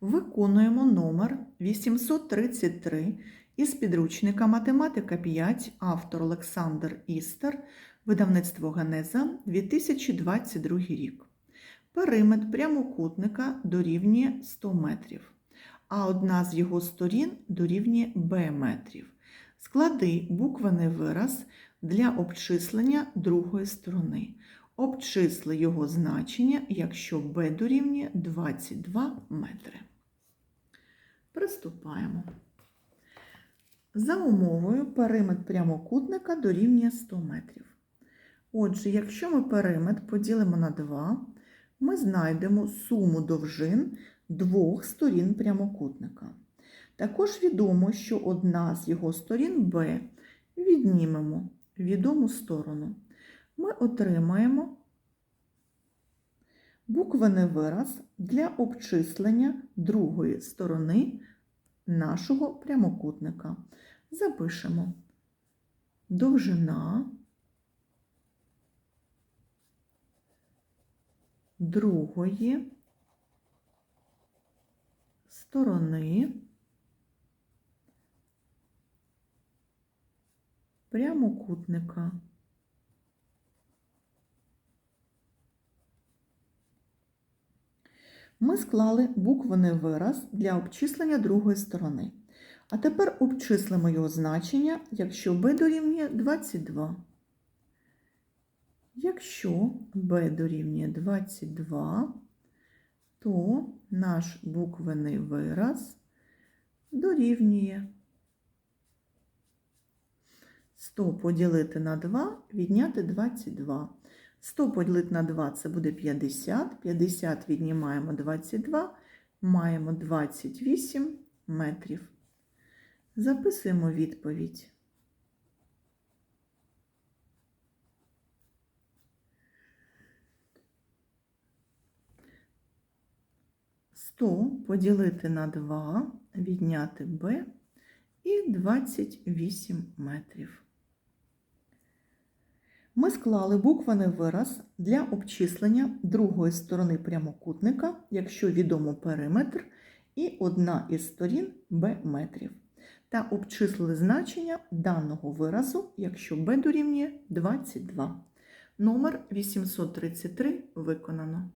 Виконуємо номер 833 із підручника Математика 5, автор Олександр Істер, видавництво Генеза, 2022 рік. Периметр прямокутника дорівнює 100 метрів, а одна з його сторін дорівнює b метрів. Склади буквений вираз для обчислення другої сторони. Обчисли його значення, якщо b дорівнює 22 метри. Приступаємо. За умовою периметр прямокутника дорівнює 100 метрів. Отже, якщо ми периметр поділимо на 2, ми знайдемо суму довжин двох сторін прямокутника. Також відомо, що одна з його сторін b віднімемо відому сторону. Ми отримаємо буквений вираз для обчислення другої сторони нашого прямокутника. Запишемо довжина другої сторони прямокутника. Ми склали буквений вираз для обчислення другої сторони. А тепер обчислимо його значення, якщо b дорівнює 22. Якщо b дорівнює 22, то наш буквений вираз дорівнює 100 поділити на 2, відняти 22. 100 поділити на 2 це буде 50. 50 віднімаємо 22, маємо 28 метрів. Записуємо відповідь. Сто поділити на 2, відняти b і 28 метрів. Ми склали буквений вираз для обчислення другої сторони прямокутника, якщо відомо периметр, і одна із сторін b метрів. Та обчислили значення даного виразу, якщо b дорівнює 22. Номер 833 виконано.